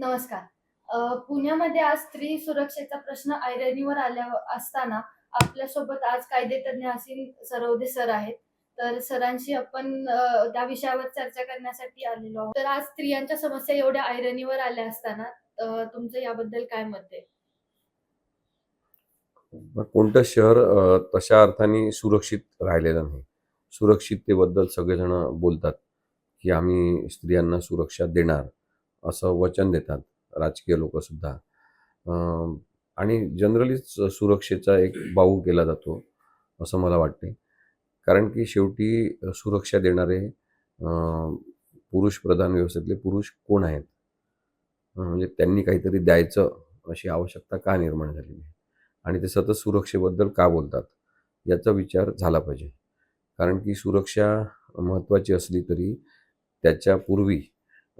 नमस्कार. पुण्यामध्ये आज स्त्री सुरक्षेचा प्रश्न ऐरणीवर आल्या असताना आपल्यासोबत आज कायदेतज्ञ असीम सरवदे सर आहेत. तर सरांशी आपण त्या विषयावर चर्चा करण्यासाठी आलेलो आहोत. तर आज स्त्रियांच्या समस्या एवढ्या ऐरणीवर आल्या असताना तुमचं याबद्दल काय मत आहे? कोणतं शहर तशा अर्थाने सुरक्षित राहिलेलं नाही? सुरक्षिततेबद्दल सगळेजण बोलतात की आम्ही स्त्रियांना सुरक्षा देणार. असं वचन देतात. राजकीय लोकसुद्धा. आणि जनरलीच सुरक्षेचा एक बाऊ केला जातो असं मला वाटते. कारण की शेवटी सुरक्षा देणारे पुरुष प्रधान व्यवस्थेतले पुरुष कोण आहेत? म्हणजे त्यांनी काहीतरी द्यायचं अशी आवश्यकता का निर्माण झालेली आहे? आणि ते सतत सुरक्षेबद्दल का बोलतात? याचा विचार झाला पाहिजे. कारण की सुरक्षा महत्त्वाची असली तरी त्याच्यापूर्वी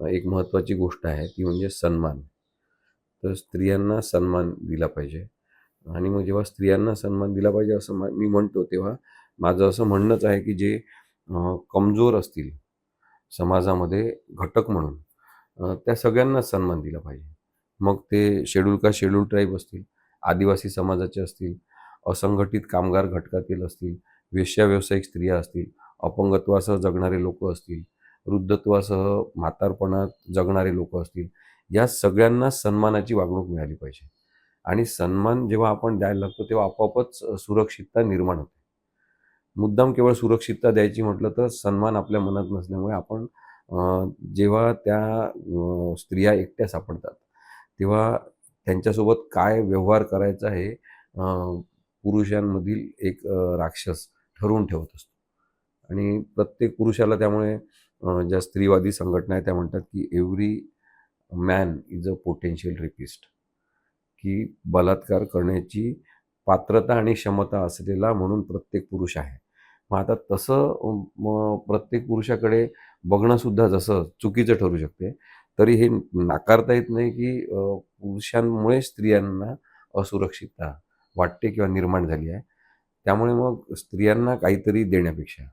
एक महत्त्वाची गोष्ट आहे ती म्हणजे सन्मान. तर स्त्रियांना सन्मान दिला पाहिजे. आणि मग जेव्हा स्त्रियांना सन्मान दिला पाहिजे असं मा- मी म्हणतो तेव्हा माझं असं म्हणणंच आहे की जे कमजोर असतील समाजामध्ये घटक म्हणून त्या सगळ्यांना सन्मान दिला पाहिजे. मग ते शेड्यूल का शेड्यूल ट्राईब असतील आदिवासी समाजाचे असतील असंघटित कामगार घटकातील असतील वेश्या व्यावसायिक स्त्रिया असतील अपंगत्वासह जगणारे लोक असतील वृद्धत्वासह म्हातारपणात जगणारे लोक असतील या सगळ्यांना सन्मानाची वागणूक मिळाली पाहिजे. आणि सन्मान जेव्हा आपण द्यायला लागतो तेव्हा आपोआपच सुरक्षितता निर्माण होते. मुद्दाम केवळ सुरक्षितता द्यायची म्हटलं तर सन्मान आपल्या मनात नसल्यामुळे आपण जेव्हा त्या स्त्रिया एकट्या सापडतात तेव्हा त्यांच्यासोबत काय व्यवहार करायचा हे पुरुषांमधील एक राक्षस ठरवून ठेवत असतो. आणि प्रत्येक पुरुषाला त्यामुळे ज्या स्त्रीवादी संघटना आहेत त्या म्हणतात की every man is a potential rapist की बलात्कार करण्याची पात्रता आणि क्षमता असलेला म्हणून प्रत्येक पुरुष आहे. मग आता तसं प्रत्येक पुरुषाकडे बघणंसुद्धा जसं चुकीचं ठरू शकते तरी हे नाकारता येत नाही की पुरुषांमुळे स्त्रियांना असुरक्षितता वाटते किंवा निर्माण झाली आहे. त्यामुळे मग स्त्रियांना काहीतरी देण्यापेक्षा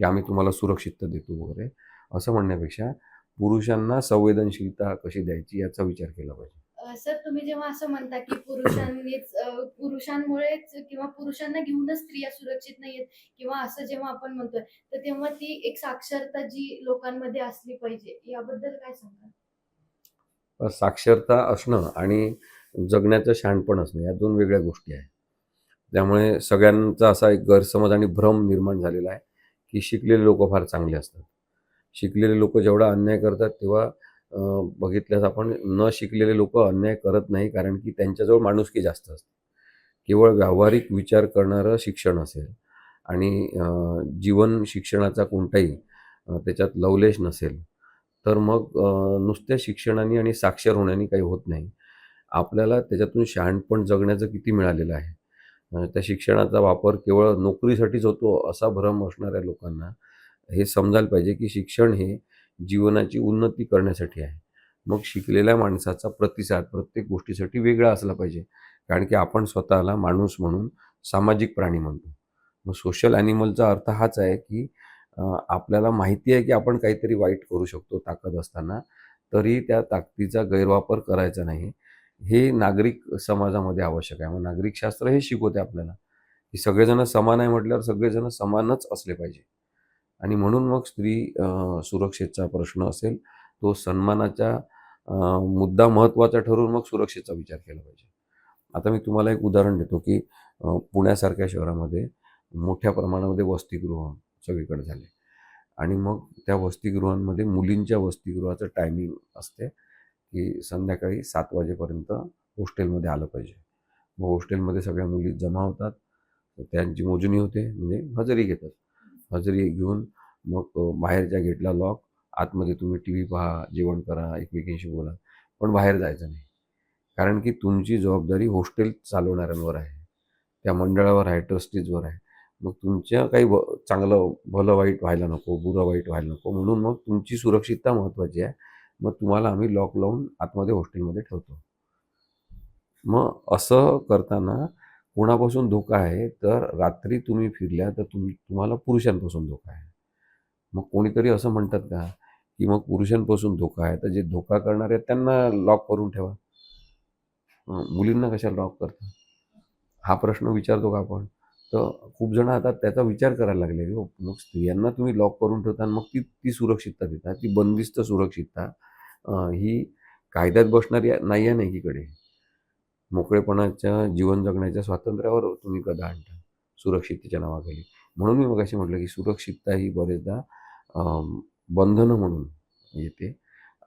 की आम्ही तुम्हाला सुरक्षितता देतो वगैरे असं म्हणण्यापेक्षा पुरुषांना संवेदनशीलता कशी द्यायची याचा विचार केला पाहिजे. सर तुम्ही जेव्हा असं म्हणता की पुरुषांनीच पुरुषांमुळेच किंवा पुरुषांना घेऊनच स्त्रिया सुरक्षित नाहीयेत किंवा असं जेव्हा आपण म्हणतोय तर तेव्हा ती एक साक्षरता जी लोकांमध्ये असली पाहिजे याबद्दल काय सांगा साक्षरता असणं आणि जगण्याचं शहाणपण असणं या दोन वेगळ्या गोष्टी आहेत. त्यामुळे सगळ्यांचा असा एक गैरसमज आणि भ्रम निर्माण झालेला आहे. की शिकलेले लोक फार चांगले असतात. शिकलेले लोक जेवढा अन्याय करतात तेव्हा बघितल्यास आपण न शिकलेले लोक अन्याय करत नाही कारण की त्यांच्याजवळ माणुसकी जास्त असते. केवळ व्यावहारिक विचार करणारं शिक्षण असेल आणि जीवन शिक्षणाचा कोणताही त्याच्यात लवलेश नसेल तर मग नुसत्या शिक्षणाने आणि साक्षर होण्याने काही होत नाही. आपल्याला त्याच्यातून शहाणपण जगण्याचं किती मिळालेलं आहे. त्या शिक्षणाचा वापर केवळ नोकरीसाठीच होतो असा भ्रम असणाऱ्या लोकांना हे समजायला पाहिजे की शिक्षण हे जीवनाची उन्नती करण्यासाठी आहे. मग शिकलेल्या माणसाचा प्रतिसाद प्रत्येक गोष्टीसाठी वेगळा असला पाहिजे. कारण की आपण स्वतःला माणूस म्हणून सामाजिक प्राणी म्हणतो. मग सोशल ॲनिमलचा अर्थ हाच आहे की आपल्याला माहिती आहे की आपण काहीतरी वाईट करू शकतो ताकद असताना तरी त्या ताकदीचा गैरवापर करायचा नाही. हे नागरिक समाजामध्ये आवश्यक आहे. मग नागरिकशास्त्र हे शिकवते आपल्याला की सगळेजण समान आहे म्हटल्यावर सगळेजण समानच असले पाहिजे. आणि म्हणून मग स्त्री सुरक्षेचा प्रश्न असेल तो सन्मानाचा मुद्दा महत्त्वाचा ठरून मग सुरक्षेचा विचार केला पाहिजे. आता मी तुम्हाला एक उदाहरण देतो की पुण्यासारख्या शहरामध्ये मोठ्या प्रमाणामध्ये वसतिगृह सगळीकडे झाले. आणि मग त्या वसतिगृहांमध्ये मुलींच्या वसतिगृहाचं टायमिंग असते. की संध्याकाळी सात वाजेपर्यंत हॉस्टेलमध्ये आलं पाहिजे. मग हॉस्टेलमध्ये सगळ्या मुली जमा होतात. त्यांची मोजणी होते म्हणजे हजेरी घेतात. हजेरी घेऊन मग बाहेरच्या गेटला लॉक. आतमध्ये तुम्ही टी व्ही पहा जेवण करा एकमेकींशी बोला. पण बाहेर जायचं नाही. कारण की तुमची जबाबदारी हॉस्टेल चालवणाऱ्यांवर आहे. त्या मंडळावर आहे ट्रस्टीजवर आहे. मग तुमच्या काही व चांगलं भलं वाईट व्हायला नको बुरं वाईट व्हायला नको. म्हणून मग तुमची सुरक्षितता महत्त्वाची आहे. मग तुम्हाला आम्ही लॉक लावून आतमध्ये हॉस्टेलमध्ये ठेवतो. मग असं करताना कोणापासून धोका आहे? तर रात्री तुम्ही फिरल्या तर तुम तुम्हाला पुरुषांपासून धोका आहे. मग कोणीतरी असं म्हणतात का? की मग पुरुषांपासून धोका आहे. तर जे धोका करणारे त्यांना लॉक करून ठेवा. मुलींना कशाला लॉक करता? हा प्रश्न विचारतो का आपण? तर खूप जण आता त्याचा विचार करायला लागले. हो मग स्त्रियांना तुम्ही लॉक करून ठेवता आणि मग ती ती सुरक्षितता देता. ती बंदिस्त सुरक्षितता ही कायद्यात बसणारी नाही आहे ना एकीकडे. मोकळेपणाच्या जीवन जगण्याच्या स्वातंत्र्यावर तुम्ही कदा आणता? सुरक्षिततेच्या नावाखाली. म्हणून मी मग अशी म्हटलं की सुरक्षितता ही बरेचदा बंधनं म्हणून येते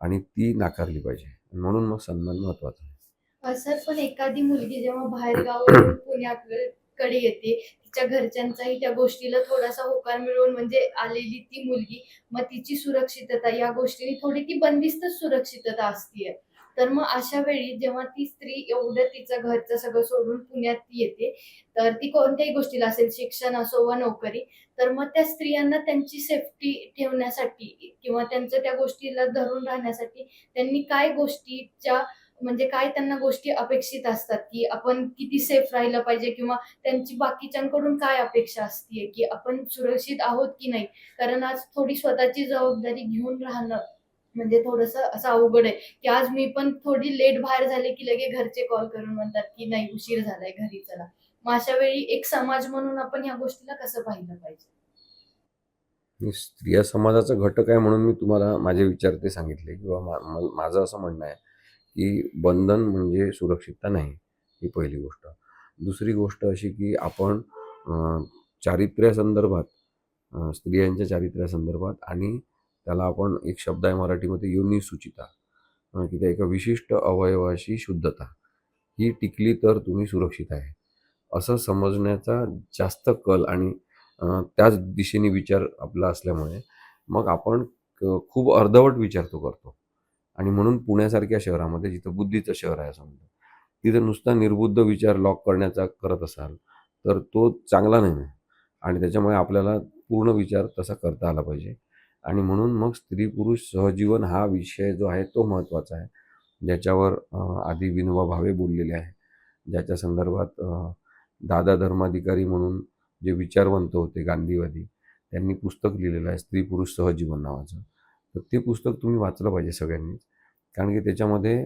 आणि ती नाकारली पाहिजे. म्हणून मग सन्मान महत्त्वाचा आहे. सर पण एखादी मुलगी जेव्हा बाहेर गाव पुण्याकडे कडे येते. तिच्या घरच्यांचाही त्या गोष्टीला थोडासा होकार मिळवून म्हणजे आलेली ती मुलगी मग तिची सुरक्षितता या गोष्टीने थोडी ती बंदिस्त सुरक्षितता असतीये. तर मग अशा वेळी जेव्हा ती स्त्री एवढं तिचं घरचं सगळं सोडून पुण्यात ती येते तर ती कोणत्याही गोष्टीला असेल शिक्षण असो वा नोकरी तर मग त्या स्त्रियांना त्यांची सेफ्टी ठेवण्यासाठी किंवा त्यांचं त्या गोष्टीला धरून राहण्यासाठी त्यांनी काय गोष्टीच्या म्हणजे काय त्यांना गोष्टी अपेक्षित असतात की आपण किती सेफ राहिलं पाहिजे किंवा त्यांची बाकीच्यांकडून काय अपेक्षा असते की आपण सुरक्षित आहोत की नाही? कारण आज थोडी स्वतःची जबाबदारी घेऊन राहणं म्हणजे थोडस असं अवघड आहे. की आज मी पण थोडी लेट बाहेर झाले की लगे घरचे कॉल करून म्हणतात की नाही उशीर झालाय घरी चला. मग अशा वेळी एक समाज म्हणून आपण या गोष्टीला कसं पाहिलं पाहिजे? स्त्रिया समाजाचा घटक आहे म्हणून मी तुम्हाला माझे विचार ते सांगितले किंवा माझं असं म्हणणं आहे. की बंधन म्हणजे सुरक्षितता नाही ही पहिली गोष्ट. दुसरी गोष्ट अशी की आपण चारित्र्यासंदर्भात स्त्रियांच्या चारित्र्यासंदर्भात आणि त्याला आपण एक शब्द आहे मराठीमध्ये युनिसुचिता. की त्या एका विशिष्ट अवयवाशी शुद्धता. ही टिकली तर तुम्ही सुरक्षित आहे. असं समजण्याचा जास्त कल आणि त्याच दिशेने विचार आपला असल्यामुळे मग आपण क- खूप अर्धवट विचार तो करतो. आणि म्हणून पुण्यासारख्या शहरामध्ये जिथं बुद्धीचं शहर आहे असं म्हणतो तिथं नुसता निर्बुद्ध विचार लॉक करण्याचा करत असाल तर तो चांगला नाही आणि त्याच्यामुळे आपल्याला पूर्ण विचार तसा करता आला पाहिजे. आणि म्हणून मग स्त्री पुरुष सहजीवन हा विषय जो आहे तो महत्त्वाचा आहे. ज्याच्यावर आधी विनोबा भावे बोललेले आहे ज्याच्या संदर्भात दादा धर्माधिकारी म्हणून जे विचारवंत होते गांधीवादी त्यांनी पुस्तक लिहिलेलं आहे स्त्री पुरुष सहजीवन नावाचं. तर ते पुस्तक तुम्ही वाचलं पाहिजे सगळ्यांनी कारण की त्याच्यामध्ये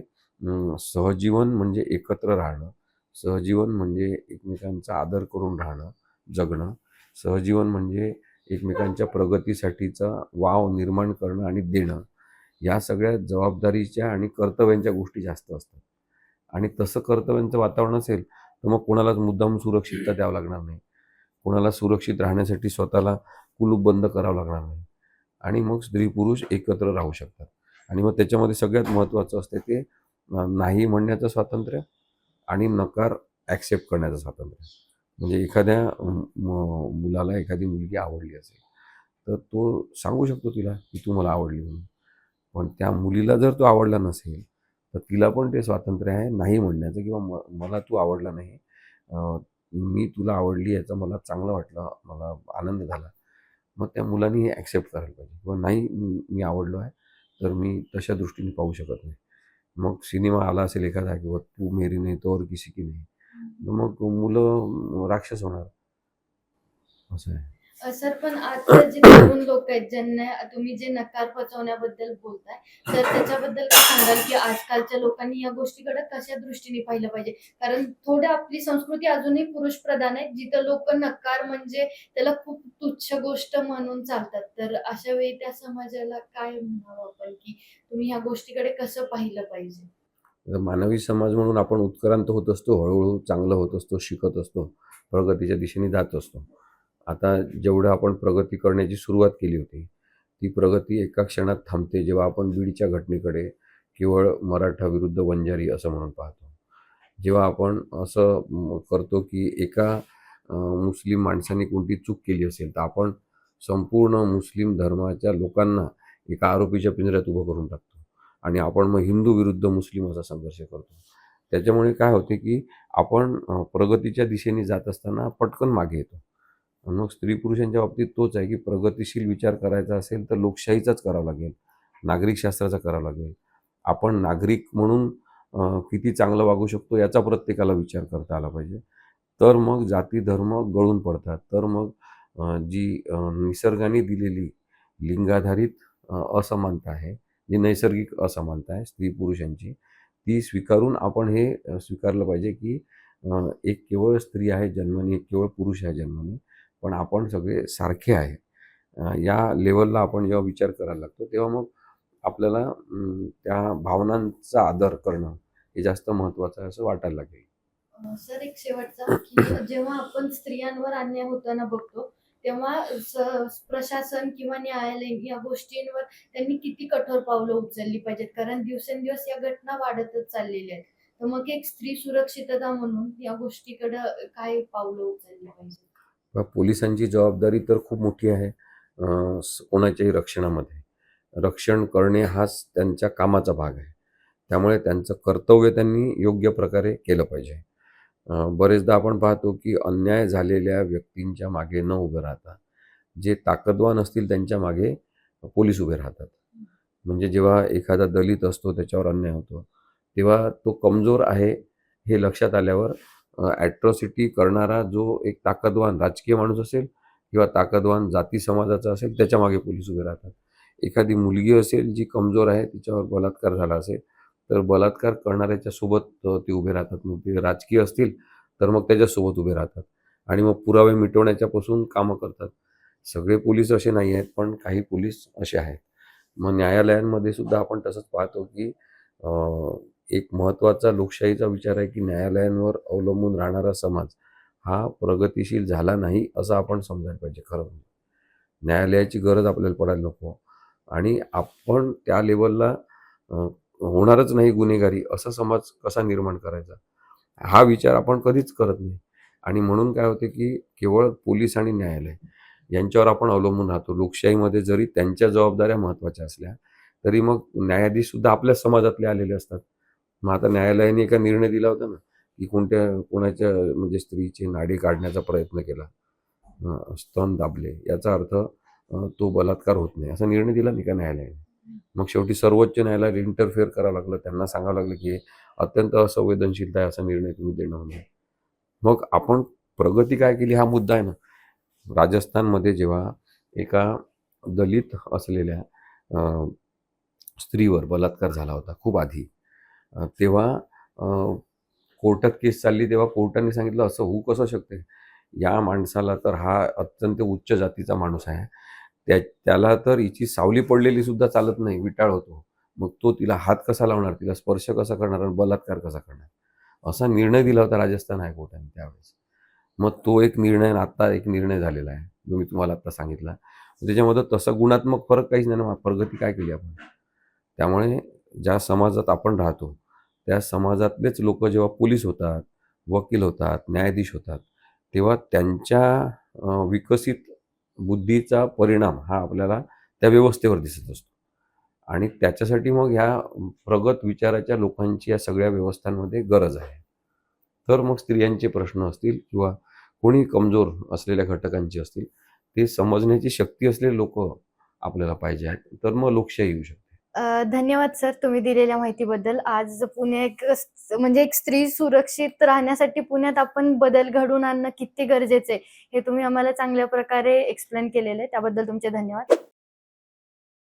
सहजीवन म्हणजे एकत्र राहणं सहजीवन म्हणजे एकमेकांचा आदर करून राहणं जगणं सहजीवन म्हणजे एकमेकांच्या प्रगतीसाठीचा वाव निर्माण करणं आणि देणं या सगळ्या जबाबदारीच्या आणि कर्तव्यांच्या गोष्टी जास्त असतात. आणि तसं कर्तव्यांचं वातावरण असेल तर मग कोणालाच मुद्दाम सुरक्षितता द्यावं लागणार नाही. कोणाला सुरक्षित राहण्यासाठी स्वतःला कुलूप बंद करावं लागणार नाही. आणि मग स्त्री पुरुष एकत्र राहू शकतात. आणि मग त्याच्यामध्ये सगळ्यात महत्त्वाचं असते ते नाही म्हणण्याचं स्वातंत्र्य आणि नकार ॲक्सेप्ट करण्याचं स्वातंत्र्य. म्हणजे एखाद्या म- मुलाला एखादी मुलगी आवडली असेल तर तो सांगू शकतो तिला की तू मला आवडली म्हणून. पण त्या मुलीला जर तो आवडला नसेल तर तिला पण ते स्वातंत्र्य आहे नाही म्हणण्याचं किंवा म मला तू आवडला नाही मी तुला आवडली याचं मला चांगलं वाटलं मला आनंद झाला मग त्या मुलांनी हे ॲक्सेप्ट करायला पाहिजे. किंवा नाही मी आवडलो आहे तर मी तशा दृष्टीने पाहू शकत नाही. मग सिनेमा आला असेल एखादा किंवा तू मेरी नाही तो और किसी की नाही मग मुलं राक्षस होणार. असं आहे. सर पण आता जे तरुण लोक आहेत ज्यांना तुम्ही जे नकार पचवण्याबद्दल बोलताय तर त्याच्याबद्दल काय सांगाल की आजकालच्या लोकांनी या गोष्टीकडे कशा दृष्टीने पाहिलं पाहिजे? कारण थोडं आपली संस्कृती अजूनही पुरुष प्रधान आहे जिथं लोक नकार म्हणजे त्याला खूप तुच्छ गोष्ट म्हणून चालतात. तर अशा वेळी त्या समाजाला काय म्हणावं आपण की तुम्ही ह्या गोष्टीकडे कसं पाहिलं पाहिजे? मानवी समाज म्हणून आपण उत्क्रांत होत असतो हळूहळू चांगलं होत असतो शिकत असतो प्रगतीच्या दिशेने जात असतो. आता जेवढं आपण प्रगती करण्याची सुरुवात केली होती ती प्रगती एका क्षणात थांबते जेव्हा आपण बीडच्या घटनेकडे केवळ मराठा विरुद्ध वंजारी असं म्हणून पाहतो. जेव्हा आपण असं करतो की एका मुस्लिम माणसाने कोणती चूक केली असेल तर आपण संपूर्ण मुस्लिम धर्माच्या लोकांना एका आरोपीच्या पिंजऱ्यात उभं करून टाकतो. आणि आपण मग हिंदू विरुद्ध मुस्लिम असा संघर्ष करतो. त्याच्यामुळे काय होते की आपण प्रगतीच्या दिशेने जात असताना पटकन मागे येतो. मग स्त्री पुरुषांच्या बाबतीत तोच आहे की प्रगतिशील विचार करायचा असेल तर लोकशाहीचाच करावा लागेल. नागरिकशास्त्राचा करावा लागेल. आपण नागरिक म्हणून किती चांगलं वागू शकतो याचा प्रत्येकाला विचार करता आला पाहिजे. तर मग जाती धर्म गळून पडतात. तर मग जी निसर्गाने दिलेली लिंगाधारित असमानता आहे जी नैसर्गिक असमानता आहे स्त्री पुरुषांची ती स्वीकारून आपण हे स्वीकारलं पाहिजे की एक केवळ स्त्री आहे जन्मनी एक केवळ पुरुष आहे जन्मनी पण आपण सगळे सारखे आहे. या लेवलला आपण जेव्हा विचार करायला लागतो तेव्हा मग आपल्याला त्या भावनांचा आदर करणं हे जास्त महत्वाचं आहे असं वाटायला लागेल. सर एक शेवटचा जेव्हा आपण स्त्रियांवर अन्याय होताना बघतो तेव्हा प्रशासन किंवा न्यायालय या गोष्टींवर त्यांनी किती कठोर पावलं उचलली पाहिजेत? कारण दिवसेंदिवस या घटना वाढतच चाललेल्या आहेत. तर मग एक स्त्री सुरक्षितता म्हणून या गोष्टीकडे काय पावलं उचलली पाहिजे पोलिसांची जबाबदारी तर खूप मोठी आहे स- कोणाच्याही रक्षणामध्ये. रक्षण करणे हाच त्यांच्या कामाचा भाग आहे. त्यामुळे त्यांचं कर्तव्य त्यांनी योग्य प्रकारे केलं पाहिजे. बरेचदा आपण पाहतो की अन्याय झालेल्या व्यक्तींच्या मागे न उभे राहता जे ताकदवान असतील त्यांच्या मागे पोलीस उभे राहतात. म्हणजे जेव्हा एखादा दलित असतो त्याच्यावर अन्याय होतो तेव्हा तो कमजोर आहे हे लक्षात आल्यावर ॲट्रॉसिटी करणारा जो एक ताकदवान राजकीय माणूस असेल किंवा ताकदवान जाती समाजाचा असेल त्याच्यामागे पोलीस उभे राहतात. एखादी मुलगी असेल जी कमजोर आहे तिच्यावर बलात्कार झाला असेल तर बलात्कार करणाऱ्याच्या सोबत ते उभे राहतात. मग ते राजकीय असतील तर मग त्याच्यासोबत उभे राहतात. आणि मग पुरावे मिटवण्याच्यापासून कामं करतात. सगळे पोलीस असे नाही आहेत पण काही पोलीस असे आहेत. मग न्यायालयांमध्ये सुद्धा आपण तसंच पाहतो की एक महत्त्वाचा लोकशाहीचा विचार आहे की न्यायालयांवर अवलंबून राहणारा समाज हा प्रगतिशील झाला नाही असं आपण समजायला पाहिजे खरं म्हणजे. न्यायालयाची गरज आपल्याला पडायला नको आणि आपण त्या लेवलला होणारच नाही गुन्हेगारी असा समाज कसा निर्माण करायचा? हा विचार आपण कधीच करत नाही. आणि म्हणून काय होते की केवळ पोलीस आणि न्यायालय यांच्यावर आपण अवलंबून राहतो. लोकशाहीमध्ये जरी त्यांच्या जबाबदाऱ्या महत्त्वाच्या असल्या तरी मग न्यायाधीश सुद्धा आपल्या समाजातले आलेले असतात. मग आता न्यायालयाने एका निर्णय दिला होता ना की कोणत्या कोणाच्या म्हणजे स्त्रीची नाडी काढण्याचा प्रयत्न केला. स्तन दाबले याचा अर्थ तो बलात्कार होत नाही असा निर्णय दिला नाही का न्यायालयाने? मग शेवटी सर्वोच्च न्यायालयाला इंटरफेअर करावं लागलं त्यांना सांगावं लागलं की हे अत्यंत असंवेदनशीलता आहे असा निर्णय तुम्ही देणं म्हणजे मग आपण प्रगती काय केली हा मुद्दा आहे ना. राजस्थानमध्ये जेव्हा एका दलित असलेल्या स्त्रीवर बलात्कार झाला होता खूप आधी तेव्हा कोर्टात केस चालली तेव्हा कोर्टाने सांगितलं असं होऊ कसं शकते? या माणसाला तर हा अत्यंत उच्च जातीचा माणूस आहे. त्या त्याला तर हिची सावली पडलेली सुद्धा चालत नाही विटाळ होतो. मग तो तिला हात कसा लावणार? तिला स्पर्श कसा करणार आणि बलात्कार कसा करणार? असा निर्णय दिला होता राजस्थान हायकोर्टाने त्यावेळेस. मग तो एक निर्णय आणि आता एक निर्णय झालेला आहे जो मी तुम्हाला आता सांगितला. त्याच्यामध्ये तसा गुणात्मक फरक काहीच नाही ना प्रगती काय केली आपण? त्यामुळे ज्या समाजात आपण राहतो त्या समाजातलेच लोक जेव्हा पोलीस होतात वकील होतात न्यायाधीश होतात तेव्हा त्यांच्या विकसित बुद्धीचा परिणाम हा आपल्याला त्या व्यवस्थेवर दिसत असतो. आणि त्याच्यासाठी मग ह्या प्रगत विचाराच्या लोकांची या सगळ्या व्यवस्थांमध्ये गरज आहे. तर मग स्त्रियांचे प्रश्न असतील किंवा कोणी कमजोर असलेल्या घटकांची असतील ते समजण्याची शक्ती असलेले लोक आपल्याला पाहिजे आहेत. तर मग लोकशाही येऊ शकते. धन्यवाद सर तुम्ही दिलेल्या माहितीबद्दल. आज पुणे एक म्हणजे एक स्त्री सुरक्षित राहण्यासाठी पुण्यात आपण बदल घडवून आणणं किती गरजेचे आहे हे तुम्ही आम्हाला चांगल्या प्रकारे एक्सप्लेन केलेले आहे. त्याबद्दल तुमचे धन्यवाद.